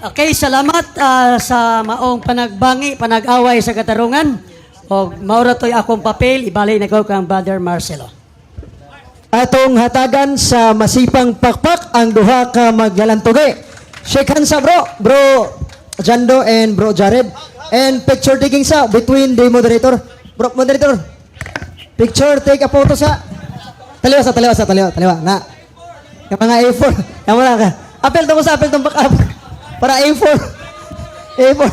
Okay, salamat ah, sa maong panagbangi, panag-away sa katarungan. O maura to'y akong papel, ibalik na ko kang Brother Marcelo. Atong hatagan sa masipang pakpak ang duha ka maglalantugi. Shake hands sa bro, bro Jando and bro Jared. And picture taking sa between the moderator. Bro moderator. Picture take a photo sa taliwa sa taliwa sa taliwa taliwa na. Yung mga A4. Yung wala ka. Apel to mo sa apel tong back. Para A4. A4.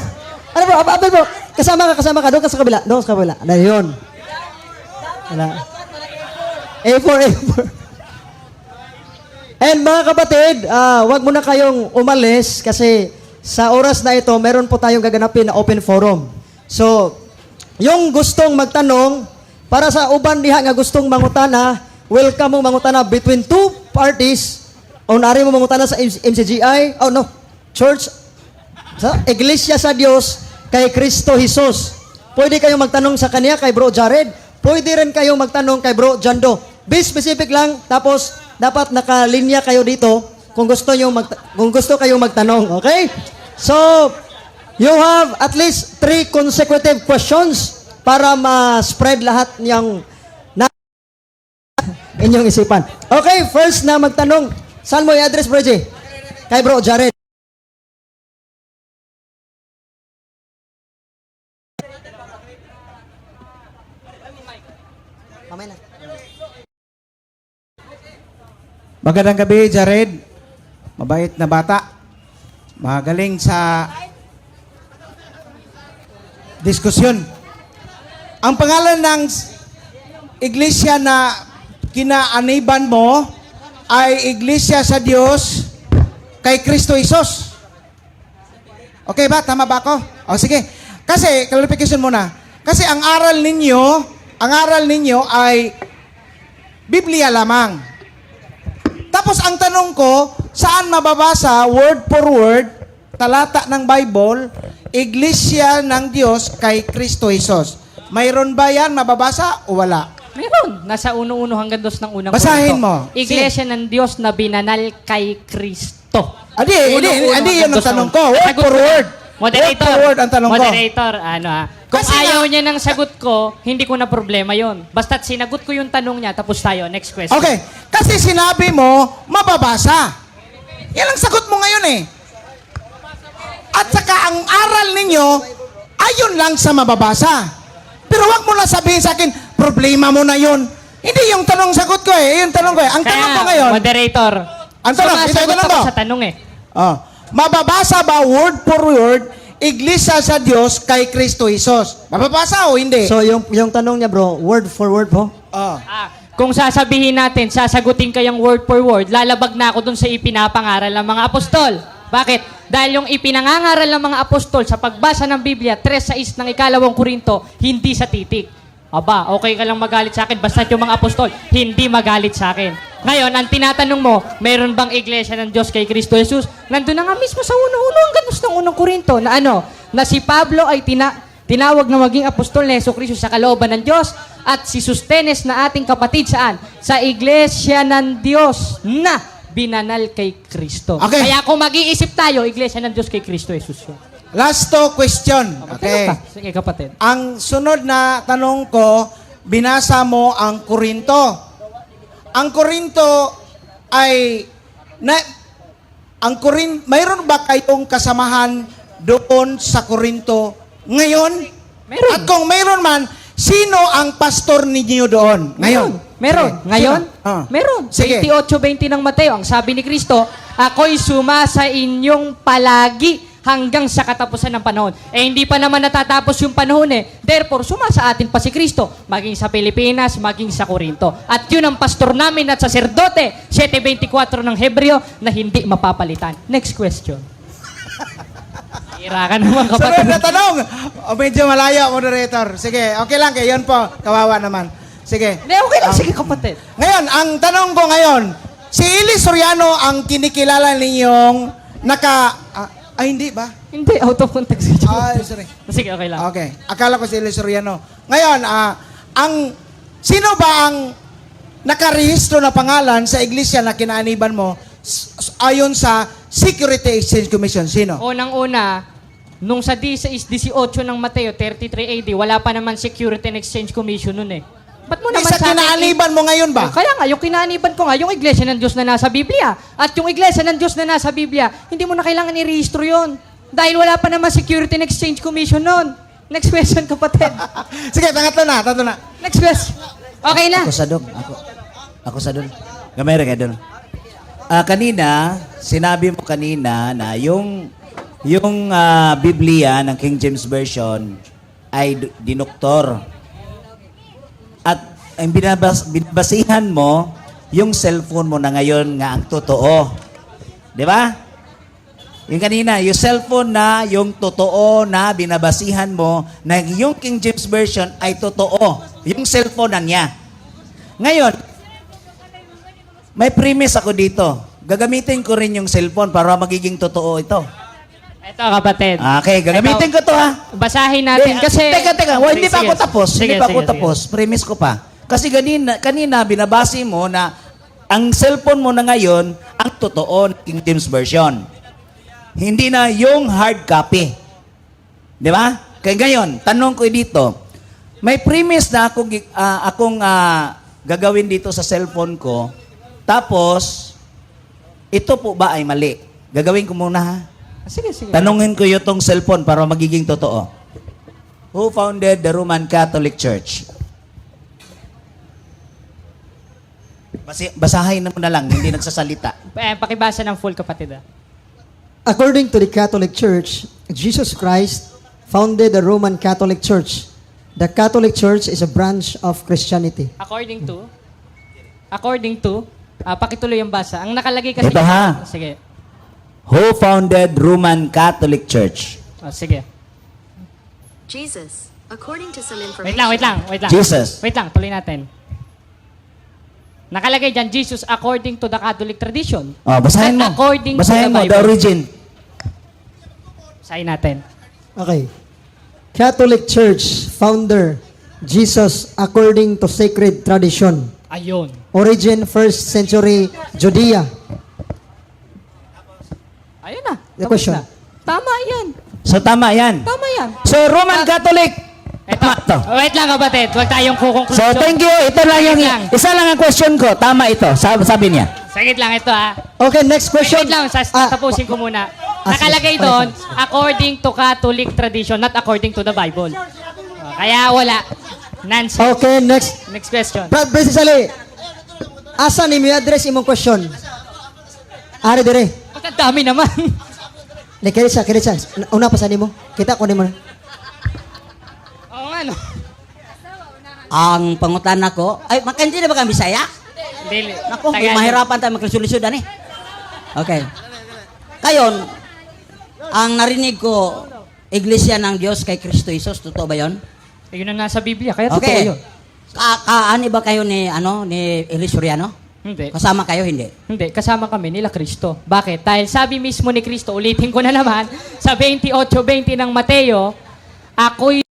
Ano bro? Apel bro. Kasama ka, kasama ka. Doon ka sa kabila. Doon ka sa kabila. Na yun. Wala. A4, A4. And mga kapatid, ah, wag muna kayong umalis kasi sa oras na ito, meron po tayong gaganapin na open forum. So, yung gustong magtanong, para sa uban diha nga gustong mangutana, welcome mo mangutana between two parties. O nari mo mangutana sa MCGI, oh no, church, sa Iglesia sa Diyos kay Kristo Jesus. Pwede kayong magtanong sa kanya kay Bro Jared. Pwede rin kayong magtanong kay Bro Jando. Be specific lang, tapos dapat nakalinya kayo dito kung gusto niyo mag kung gusto kayong magtanong, okay? So, you have at least three consecutive questions para ma-spread lahat niyang na inyong isipan. Okay, first na magtanong. Saan mo i-address, Bro? Kay Bro Jared. Magandang gabi, Jared. Mabait na bata. Magaling sa diskusyon. Ang pangalan ng iglesia na kinaaniban mo ay Iglesia sa Diyos kay Kristo Isos. Okay ba? Tama ba ako? O sige. Kasi, clarification muna. Kasi ang aral ninyo, ang aral ninyo ay Biblia lamang. Tapos ang tanong ko, saan mababasa word for word, talata ng Bible, Iglesia ng Diyos kay Kristo Jesus? Mayroon ba yan mababasa o wala? Meron. Nasa uno-uno hanggang dos ng unang Basahin mo. Iglesia ng Diyos na binanal kay Kristo. Adi, adi, adi yun ang tanong ko. Word for word. Moderator. Word for word ang tanong ko. Moderator, ano ah. Kung Kasi ayaw nga- niya ng sagot ko, hindi ko na problema yon. Basta't sinagot ko yung tanong niya, tapos tayo. Next question. Okay. Kasi sinabi mo, mababasa. Yan ang sagot mo ngayon eh. At saka ang aral ninyo, ayon lang sa mababasa. Pero wag mo lang sabihin sa akin, problema mo na yun. Hindi yung tanong sagot ko eh. Yung tanong ko eh. Ang Kaya, tanong ko ngayon, moderator, Ang tanong, ito yung sumasagot tanong ako ko. sa tanong eh. oh, mababasa ba word for word, Iglesia sa Diyos kay Kristo Jesus? Mababasa o hindi? So yung yung tanong niya bro, word for word po. oh. Ah, kung sasabihin natin, sasagutin kayang word for word, lalabag na ako dun sa ipinapangaral ng mga apostol. Bakit? Dahil yung ipinangangaral ng mga apostol sa pagbasa ng Biblia, 3.6 ng ikalawang Korinto, hindi sa titik. Aba, okay ka lang magalit sa akin, basta yung mga apostol, hindi magalit sa akin. Ngayon, ang tinatanong mo, mayroon bang iglesia ng Diyos kay Kristo Jesus? Nandun na nga mismo sa uno-uno ang ganus ng unang Korinto, na ano, na si Pablo ay tina Tinawag na maging apostol ni Yeso Cristo sa kalooban ng Diyos at si Sustenes na ating kapatid saan? Sa iglesia ng Diyos na binanal kay Kristo. Okay. Kaya kung mag-iisip tayo, iglesia ng Diyos kay Kristo Jesus yun. Last to question. Okay. Ka? Sige kapatid. Ang sunod na tanong ko, binasa mo ang Korinto. Ang Korinto ay na ang Korin mayroon ba kayong kasamahan doon sa Korinto ngayon? Meron. At kung mayroon man, sino ang pastor ninyo doon ngayon? Meron. Sige. Ngayon? Ah. Meron. Sige. 28.20 ng Mateo, ang sabi ni Kristo, ako'y suma sa inyong palagi hanggang sa katapusan ng panahon. Eh, hindi pa naman natatapos yung panahon eh. Therefore, suma sa atin pa si Kristo, maging sa Pilipinas, maging sa Korinto. At yun ang pastor namin at saserdote, 7.24 ng Hebreo, na hindi mapapalitan. Next question. Ira ka naman, Sunod kapatid. na tanong. O, medyo malayo, moderator. Sige, okay lang. Kaya yun po, kawawa naman. Sige. Hindi, okay lang. Sige, kapatid. Ngayon, ang tanong ko ngayon, si Eli Soriano ang kinikilala ninyong naka... ah, ay, hindi ba? Hindi, out of context. Ay, sorry. Sige, okay lang. Okay. Akala ko si Eli Soriano. Ngayon, ah, ang... Sino ba ang nakarehistro na pangalan sa iglesia na kinaaniban mo s- s- ayon sa Security Exchange Commission? Sino? Unang-una, nung sa 18 ng Mateo, 33 AD, wala pa naman Security and Exchange Commission nun eh. Ba't mo naman sa sa akin- kinaaniban mo ngayon ba? Kaya nga, yung kinaaniban ko nga, yung iglesia ng Diyos na nasa Biblia. At yung iglesia ng Diyos na nasa Biblia, hindi mo na kailangan i-rehistro yun. Dahil wala pa naman Security and Exchange Commission nun. Next question, kapatid. Sige, tangatlo na, tatlo na. Next question. Okay na. Ako sa dog. Ako, ako sa dog. Gamay rin ka dog. Ah, kanina, sinabi mo kanina na yung yung ah, Biblia ng King James Version ay d- dinoktor. Ang binabas, binabasihan mo yung cellphone mo na ngayon nga ang totoo. Di ba? Yung kanina, yung cellphone na, yung totoo na binabasihan mo, na yung King James Version ay totoo. Yung cellphone na niya. Ngayon, may premise ako dito. Gagamitin ko rin yung cellphone para magiging totoo ito. Ito, kapatid. Okay, gagamitin ko to ha. Basahin natin Eh, kasi... Teka, teka. Well, hindi pa Sige, ako tapos. sige, hindi pa ako sige, tapos. Premise ko pa. Kasi kanina, kanina binabasi mo na ang cellphone mo na ngayon ang totoo ng King James Version. Hindi na yung hard copy. Di ba? Kaya ngayon, tanong ko dito, may premise na ako, ah, akong ah, gagawin dito sa cellphone ko, tapos, ito po ba ay mali? Gagawin ko muna ha. Sige, sige. Tanungin ko yung tong cellphone para magiging totoo. Who founded the Roman Catholic Church? Basi, basahin mo na lang, hindi nagsasalita. Eh, pakibasa ng full, kapatid. ah. According to the Catholic Church, Jesus Christ founded the Roman Catholic Church. The Catholic Church is a branch of Christianity. According to... According to... ah, pakituloy yung basa. Ang nakalagay kasi... Ito, ha? Sige. Who founded Roman Catholic Church? Oh, sige. Jesus, according to some information. Wait lang, wait lang, wait lang. Jesus. Wait lang, tuloy natin. Nakalagay dyan, Jesus according to the Catholic tradition. Oh, basahin mo. According basahin to mo, the the Bible. origin. Basahin natin. Okay. Catholic Church founder Jesus according to sacred tradition. Ayun. Origin 1st century Judea. Ayun na. The question. na. Tama yan. So, tama yan. Tama yan. So, Roman Catholic. Eto. Tama to. Wait lang kapatid. Huwag tayong So, kukonklusyon. thank you. Ito lang yung, Wait lang. isa lang ang question ko. Tama ito. Sabi, sabi niya. Sagit lang ito ah. Okay, next question. Wait lang, sas- Ah, tapusin ko muna. Ah, Nakalagay doon, according to Catholic tradition, not according to the Bible. Oh, Kaya wala. Nonsense. Okay, next. Next question. Brad Precisely, asa ni mo address imong question? Ari dire. Pagkadami naman. Ni Kiritsa, Kiritsa. Una pa sa nimo. Kita ko nimo. Oo nga no. Ang pangutan nako, ay makanji na ba kang Bisaya? Dili. Nako, Tagalog. mahirapan tayo magkasulisod ani. Okay. Kayon, ang narinig ko, Iglesia ng Diyos kay Kristo Jesus, totoo ba 'yon? Yun ang nasa Biblia, kaya totoo Okay. yun. Ka kaani ba kayo ni ano ni Eli Soriano? Hindi. Kasama kayo hindi? Hindi, kasama kami nila Kristo. Bakit? Dahil sabi mismo ni Kristo, ulitin ko na naman, sa 28.20 ng Mateo, ako'y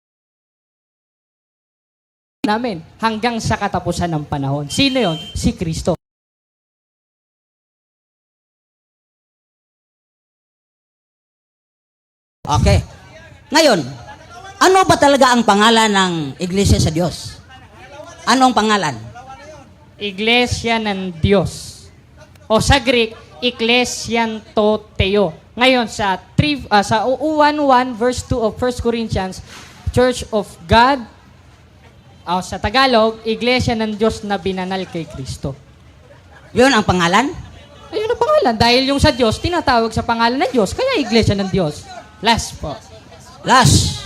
namin hanggang sa katapusan ng panahon. Sino yon? Si Kristo. Okay. Ngayon, ano ba talaga ang pangalan ng Iglesia sa Diyos? Anong pangalan? Iglesia ng Diyos. O sa Greek, Ecclesian to Theo. Ngayon, sa, 3, ah, sa 1.1 verse 2 of 1 Corinthians, Church of God, o sa Tagalog, Iglesia ng Diyos na binanal kay Kristo. Yun ang pangalan? Ayun ang pangalan. Dahil yung sa Diyos, tinatawag sa pangalan ng Diyos. Kaya Iglesia ng Diyos. Last po. Last.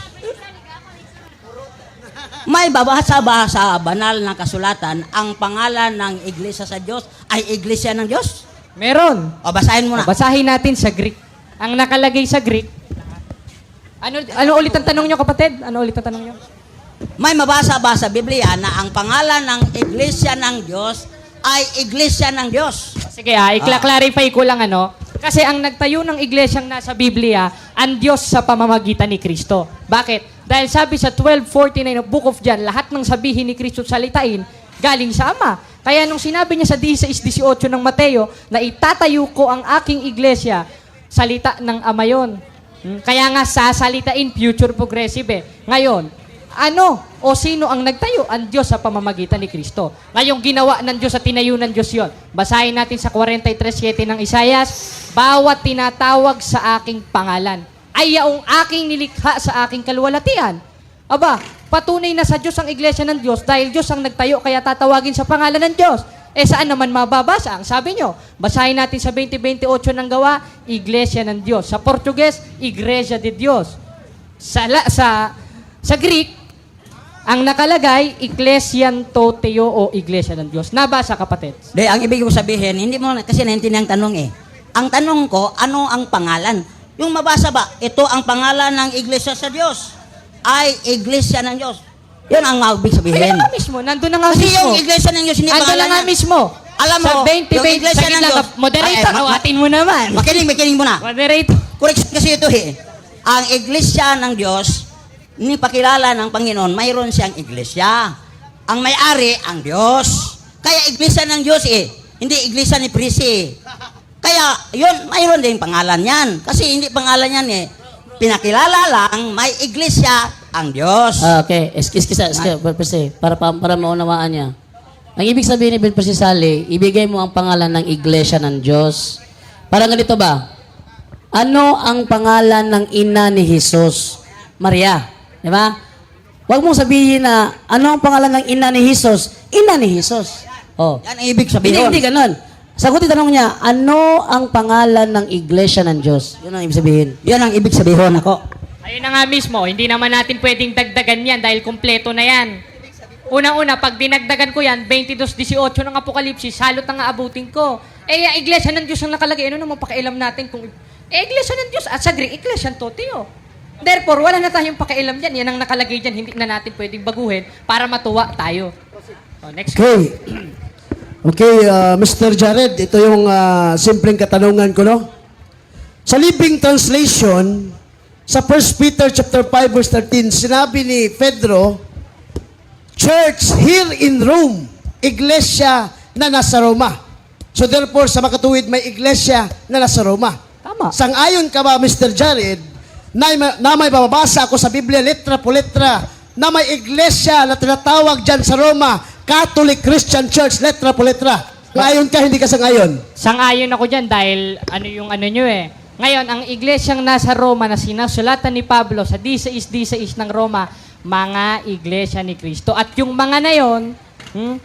May babasa ba sa banal na kasulatan ang pangalan ng Iglesia sa Diyos ay Iglesia ng Diyos? Meron. O basahin mo na. Basahin natin sa Greek. Ang nakalagay sa Greek, ano, ano ulit ang tanong nyo, kapatid? Ano ulit ang tanong nyo? May mabasa ba sa Biblia na ang pangalan ng Iglesia ng Diyos ay Iglesia ng Diyos? Sige ah, ikla-clarify ko lang ano. Kasi ang nagtayo ng iglesyang nasa Biblia, ang Diyos sa pamamagitan ni Kristo. Bakit? Dahil sabi sa 1249 of Book of John, lahat ng sabihin ni Kristo salitain, galing sa Ama. Kaya nung sinabi niya sa 16-18 ng Mateo na itatayo ko ang aking iglesia, salita ng ama yun. Hmm? Kaya nga sasalitain future progressive eh. Ngayon, ano o sino ang nagtayo? Ang Diyos sa pamamagitan ni Kristo. Ngayong ginawa ng Diyos at tinayo ng Diyos yon. Basahin natin sa 43.7 ng Isayas, bawat tinatawag sa aking pangalan ay yaong aking nilikha sa aking kaluwalhatian. Aba, patunay na sa Diyos ang iglesia ng Diyos dahil Diyos ang nagtayo kaya tatawagin sa pangalan ng Diyos. Eh saan naman mababasa? Ang sabi nyo, basahin natin sa 2028 ng gawa, Iglesia ng Diyos. Sa Portuguese, Igreja de Dios. Sa, la- sa, sa Greek, ang nakalagay, Ecclesian Toteo o Iglesia ng Diyos. Nabasa kapatid? Di, ang ibig ko sabihin, hindi mo na- kasi naintindihan ang tanong eh. Ang tanong ko, ano ang pangalan? Yung mabasa ba, ito ang pangalan ng iglesia sa Diyos. Ay, iglesia ng Diyos. Yun ang ibig sabihin. nga mismo, nandun na nga Kasi mismo. yung iglesia ng Diyos, hindi Andun na pangalan nga niya. mismo. Alam mo, sa 20, yung 20, iglesia ng Diyos. Moderator, Ay, ay, ma- awatin mo naman. Makinig, makinig mo na. Moderator. Correction kasi ito eh. Ang iglesia ng Diyos, ni pakilala ng Panginoon, mayroon siyang iglesia. Ang may-ari, ang Diyos. Kaya iglesia ng Diyos eh. Hindi iglesia ni Prisi. Kaya, yun, mayroon din pangalan yan. Kasi hindi pangalan yan eh. Pinakilala lang, may iglesia ang Diyos. Ah, okay. Excuse, excuse, excuse, Perse, para, para, para maunawaan niya. Ang ibig sabihin ni Ben Sally, ibigay mo ang pangalan ng Iglesia ng Diyos. Parang ganito ba? Ano ang pangalan ng ina ni Jesus? Maria. Di ba? Huwag mong sabihin na, ano ang pangalan ng ina ni Jesus? Ina ni Jesus. Oh. yan ang ibig Hindi, sabihin. hindi ganun. Sagutin tanong niya, ano ang pangalan ng Iglesia ng Diyos? Yun ang ibig sabihin. Yan ang ibig sabihin ako. Ayun na nga mismo, hindi naman natin pwedeng dagdagan yan dahil kumpleto na yan. Unang-una, pag dinagdagan ko yan, 22.18 ng Apokalipsis, halot na nga abutin ko. Eh, yung iglesia ng Diyos ang nakalagay. Ano naman pakialam natin kung... Eh, iglesia ng Diyos at sa Greek, iglesia ng Toteo. Therefore, wala na tayong pakialam dyan. Yan ang nakalagay dyan. Hindi na natin pwedeng baguhin para matuwa tayo. Oh, next. Okay. Okay, uh, Mr. Jared, ito yung uh, simpleng katanungan ko, no? Sa Living Translation, sa 1 Peter chapter 5 verse 13, sinabi ni Pedro, Church here in Rome, iglesia na nasa Roma. So therefore, sa makatuwid, may iglesia na nasa Roma. Tama. Sang-ayon ka ba, Mr. Jared, na, na may bababasa ako sa Biblia, letra po letra, na may iglesia na tinatawag dyan sa Roma, Catholic Christian Church, letra po letra. Ngayon ka, hindi ka sang-ayon. Sang-ayon ako dyan dahil ano yung ano nyo eh. Ngayon, ang iglesyang nasa Roma na sinasulatan ni Pablo sa 16-16 ng Roma, mga iglesia ni Kristo. At yung mga na yon, hmm,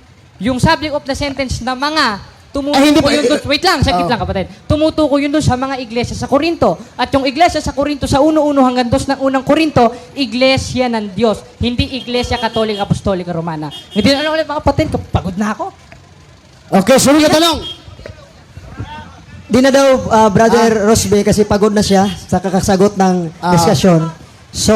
yung subject of the sentence na mga, tumutuko Ay, hindi pa- yun doon. Wait lang, saglit Oh. lang kapatid. Tumutuko yun doon sa mga iglesia sa Korinto. At yung iglesia sa Korinto, sa uno-uno hanggang dos ng unang Korinto, iglesia ng Diyos. Hindi iglesia katolika, apostolika, romana. Hindi na lang ulit mga kapatid, pagod na ako. Okay, sunod na tanong. Di na daw, uh, Brother Rosby, kasi pagod na siya sa kakasagot ng Ah. diskusyon. So,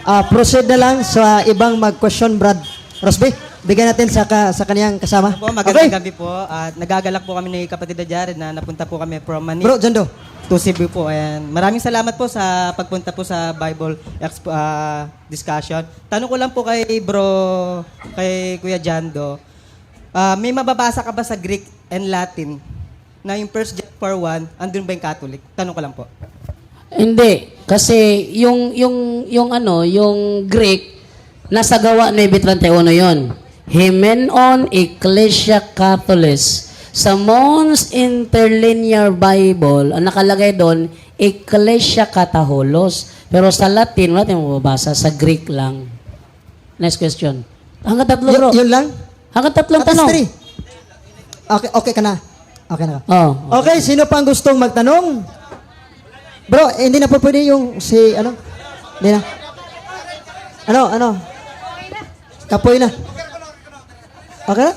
uh, proceed na lang sa ibang mag-question, Brad Rosby. Bigyan natin sa, ka, sa kaniyang kasama. po, magandang gabi po. At nagagalak po kami ni kapatid na Jared na napunta po kami from Manila Bro, Jondo. to Cebu po. Ayan. Maraming salamat po sa pagpunta po sa Bible expo, ah, discussion. Tanong ko lang po kay bro, kay Kuya Jando. Ah, may mababasa ka ba sa Greek and Latin na yung 1 John 4.1, andun ba yung Catholic? Tanong ko lang po. Hindi, kasi yung yung yung ano, yung Greek nasa gawa 9:31 'yon. Hymenon Ecclesia Catholis. Sa Mons Interlinear Bible, ang nakalagay doon, Ecclesia Cataholos. Pero sa Latin, wala tayong mababasa. Sa Greek lang. Next question. Hanggang tatlo, bro. Yun lang? Hanggang tatlong tanong. three. Okay, okay ka na. Okay na ka. Oh. Okay, sino pang gustong magtanong? Bro, eh, hindi na po pwede yung si, ano? Hindi na. Ano, ano? Kapoy na. Okay na?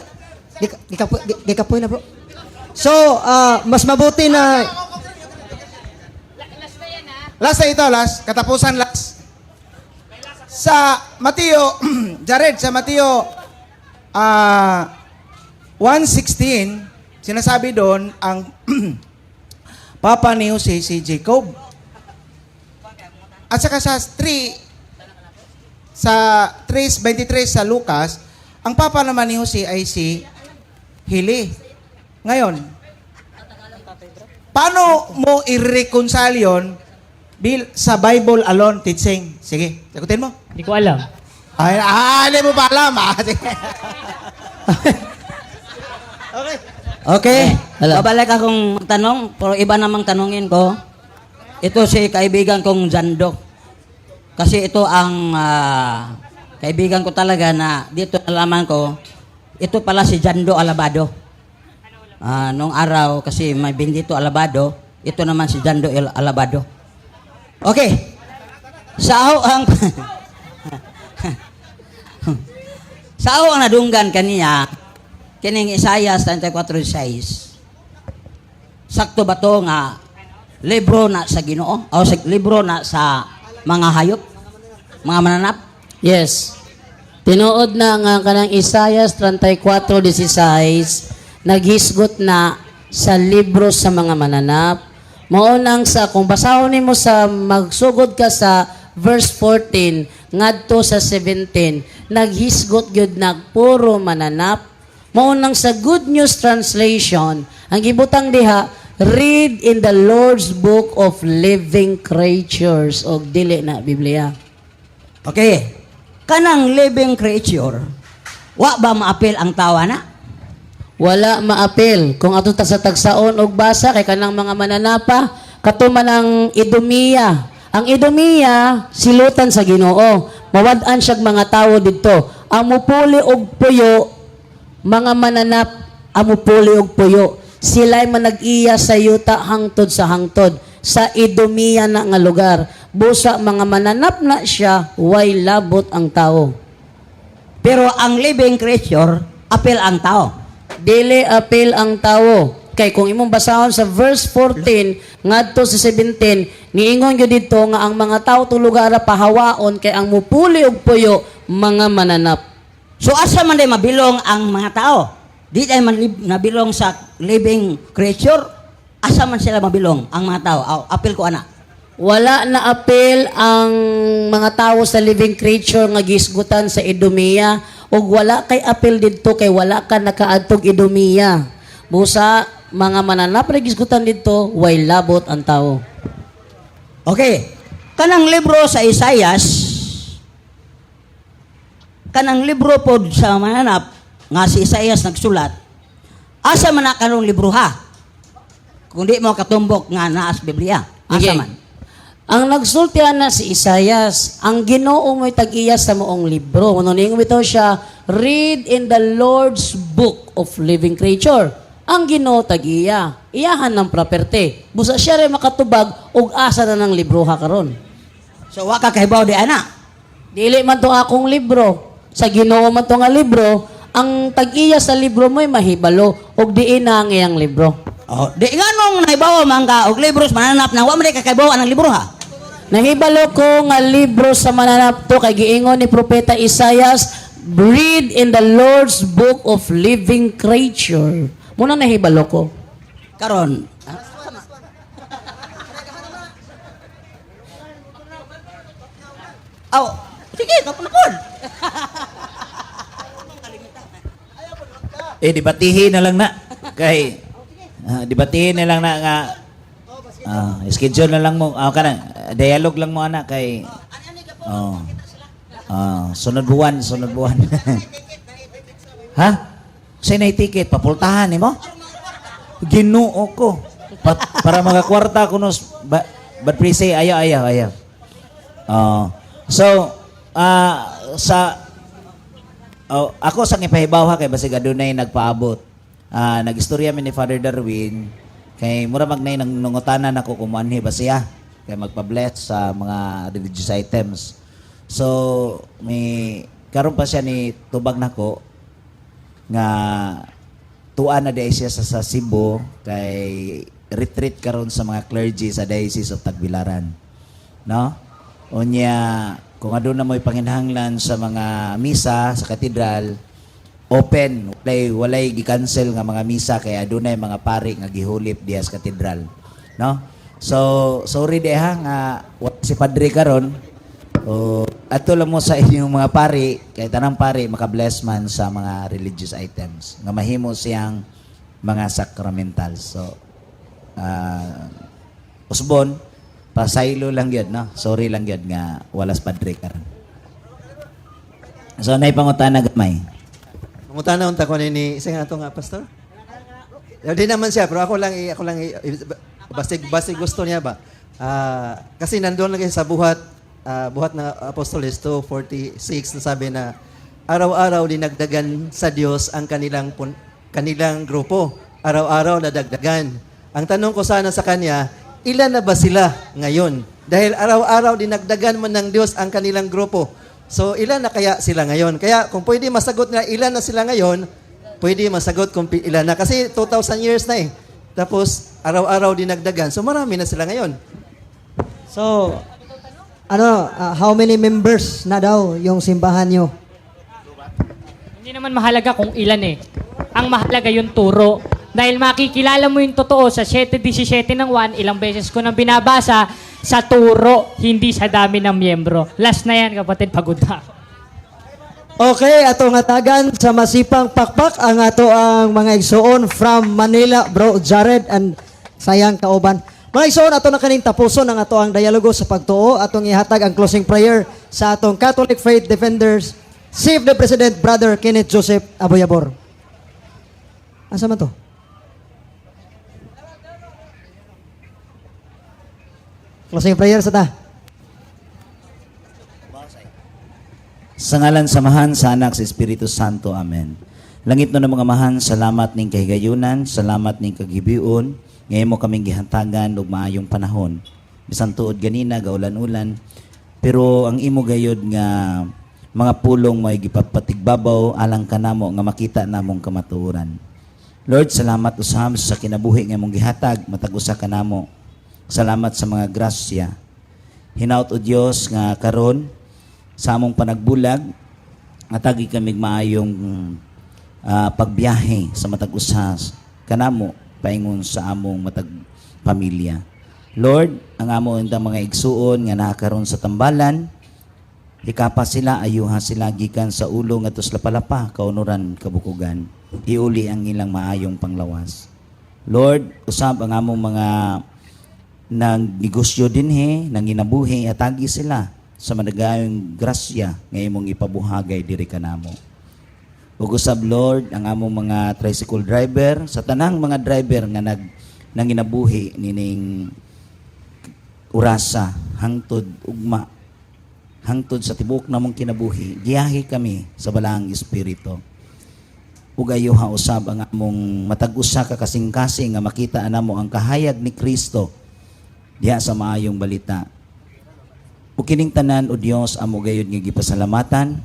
Di, di, kapoy, di, di kapoy na, bro. So, ah, mas mabuti na... Last na ito, last. Katapusan last. Sa Mateo, Jared, sa Mateo ah 1.16, sinasabi doon ang Papa ni Jose si Jacob. At saka sa 3, sa 3.23 sa Lucas, ang Papa naman ni Jose ay si hili. Ngayon, paano mo i-reconcile yun bil sa Bible alone teaching? Sige, sagutin mo. Hindi ko alam. Ay, ah, hindi mo pa alam. Ah. Sige. Okay. Alam. Babalik akong tanong, pero iba namang tanungin ko. Ito si kaibigan kong Jando. Kasi ito ang ah, kaibigan ko talaga na dito nalaman ko, ito pala si Jando Alabado. Ah, nung araw, kasi may bindito Alabado, ito naman si Jando Alabado. Okay. Sao ang... Sao ang nadunggan kaniya, kining Isaiah 34:6. Sakto ba to nga libro na sa Ginoo o libro na sa mga hayop, mga mananap? Yes. Tinuod na nga kanang Isaiah 34:16 naghisgot na sa libro sa mga mananap. Maunang sa kung basahon nimo sa magsugod ka sa verse 14 ngadto sa 17 naghisgot gyud nag puro mananap. Maunang sa Good News Translation ang gibutang diha read in the Lord's book of living creatures og dili na Biblia. Okay. Kanang living creature, wa ba maapil ang tawa na? Wala maapil. Kung ato ta sa tagsaon og basa kay kanang mga mananapa, katuman ang Idumiya. Ang Idumiya silutan sa Ginoo. Mawad-an siyag mga tawo didto. Ang mupuli og puyo, mga mananap, ang mupuli og puyo. Sila'y manag-iya sa yuta hangtod sa hangtod sa Idumiya na nga lugar. Busa mga mananap na siya, way labot ang tao. Pero ang living creature, apil ang tao. Dili appeal ang tawo. Kay kung imong basahon sa verse 14 ngadto sa 17 niingon gyud dito nga ang mga tawo tulugara pahawaon kay ang mupuli og puyo mga mananap. So asa man day mabilong ang mga tao? Di day man nabilong sa living creature? Asa man sila mabilong ang mga tao? Aw, apil ko ana. Wala na appeal ang mga tawo sa living creature nga gisgutan sa Idumiya ug wala kay appeal didto kay wala ka nakaadtog Idumiya. Busa mga mananap ra gisgutan didto way labot ang tawo. Okay. Kanang libro sa Isaias, kanang libro po sa mananap, nga si Isaias nagsulat, asa man na kanong libro ha? Kung di mo katumbok nga naas Biblia. Asa Okay. man? Ang nagsultihan na si Isayas, ang ginoo mo'y tag-iya sa moong libro. Ano ningo bitaw siya, read in the Lord's book of living creature. Ang ginoo tag-iya, iyahan ng property. Busa siya rin makatubag, ug asa na ng libro ha karon. So wa ka kahibaw di ana. Dili man to akong libro. Sa ginoo man to nga libro, ang tag-iya sa libro mo'y mahibalo, ug diin na ang iyang libro. Oh, di nga nung nahibaw man ka og libros mananap na wa man di ka kahibaw ang libro ha. Nahibalo ko nga libro sa mananap to kay giingon ni propeta Isayas, read in the Lord's book of living creature. Muna nahibalo ko. Karon. Aw, sige, kapunapon. Eh, dibatihin na lang na. Kay, ah, dibatihin na lang na nga, ah, schedule na lang mo, ah, kanang, dialogue lang mo anak kay, oh, ah, sunod buwan, sunod buwan. ha? Say na ticket, papultahan ni mo? Ginuo ko. Pa- para magakwarta ko nos, ba, but please say, ayaw, ayaw, ayaw. Oh. so, ah, sa Oh, ako sa ipahibaw ha kay basig adunay nagpaabot. Ah, nagistorya mi ni Father Darwin kay mura magnay nang nungutanan ako kung manhi ba siya kay magpa-bless sa mga religious items. So, may karon pa siya ni tubag nako nga tuan na day siya sa, sa Cebu kay retreat karon sa mga clergy sa Diocese of Tagbilaran. No? Unya, kung aduna mo'y panginhanglan sa mga misa sa katedral, open, walay, walay gi-cancel nga mga misa kay adunay mga pari nga gihulip diha sa katedral. No? So, sorry de ha nga si padre karon O ato lang mo sa inyong mga pari, kay tanang pari makabless man sa mga religious items nga mahimo siyang mga sacramental. So ah usbon pasaylo lang yun, no? Sorry lang yun nga walas padre karon. So nay pangutana gamay. Mungutana unta ko ni isa nga ato nga pastor. Hindi naman siya, pero ako lang ako lang basig basig gusto niya ba. Ah, kasi nandoon lagi sa buhat ah, buhat ng Apostoles 2:46 na sabi na araw-araw dinagdagan sa Diyos ang kanilang kanilang grupo. Araw-araw nadagdagan. Ang tanong ko sana sa kanya, ilan na ba sila ngayon? Dahil araw-araw dinagdagan man ng Diyos ang kanilang grupo. So, ilan na kaya sila ngayon? Kaya kung pwede masagot na ilan na sila ngayon, pwede masagot kung ilan na. Kasi 2,000 years na eh. Tapos, araw-araw dinagdagan. So, marami na sila ngayon. So, ano, ah, how many members na daw yung simbahan nyo? Hindi naman mahalaga kung ilan eh. Ang mahalaga yung turo. Dahil makikilala mo yung totoo sa 7.17 ng 1, ilang beses ko nang binabasa, sa turo, hindi sa dami ng miyembro. Last na yan, kapatid, pagod na. Okay, ato nga tagan sa masipang pakpak ang ato ang mga igsoon from Manila, bro Jared and sayang kauban. Mga igsoon, ato na kaning tapuson ang ato ang dialogo sa pagtuo, atong ihatag ang closing prayer sa atong Catholic Faith Defenders, Save the President, Brother Kenneth Joseph Aboyabor. Asa man to? Closing prayer sa ta. Sa ngalan samahan sa anak sa Espiritu Santo. Amen. Langit no na mga mahan, salamat ning kahigayunan, salamat ning kagibion, ngayon mo kaming gihantagan og maayong panahon. Bisan tuod ganina gaulan-ulan, pero ang imo gayod nga mga pulong may gipagpatigbabaw alang kanamo nga makita namong kamatuoran. Lord, salamat usam sa kinabuhi nga mong gihatag matag usa kanamo. Salamat sa mga grasya. Hinaut o Dios nga karon sa among panagbulag atagi kami maayong ah, pagbiyahe sa matag usas kanamo paingon sa among matag pamilya. Lord, ang amo inda mga igsuon nga nakaron sa tambalan Ikapa sila, ayuha sila gikan sa ulo nga tos lapalapa, kaunuran, kabukugan. Iuli ang ilang maayong panglawas. Lord, usab ang among mga nang negosyo din he, nang inabuhi, atagi sila sa madagayong grasya nga imong ipabuhagay diri kanamo. Ug usab Lord ang among mga tricycle driver sa tanang mga driver nga nag nang inabuhi nining urasa hangtod ugma hangtod sa tibok namong kinabuhi giyahi kami sa balaang espiritu ug ayuha usab ang among matag usa ka kasing-kasing nga makita anamo ang kahayag ni Kristo diha sa maayong balita kining tanan o Dios amo gayud nga gipasalamatan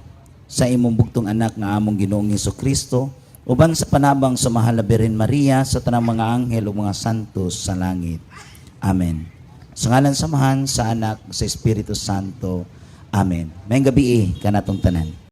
sa imong bugtong anak nga among Ginoong Kristo uban sa panabang sa mahal na Birhen Maria sa tanang mga anghel ug mga santos sa langit amen sa ngalan samahan sa anak sa Espiritu Santo Amen. May gabi eh, kanatong tanan.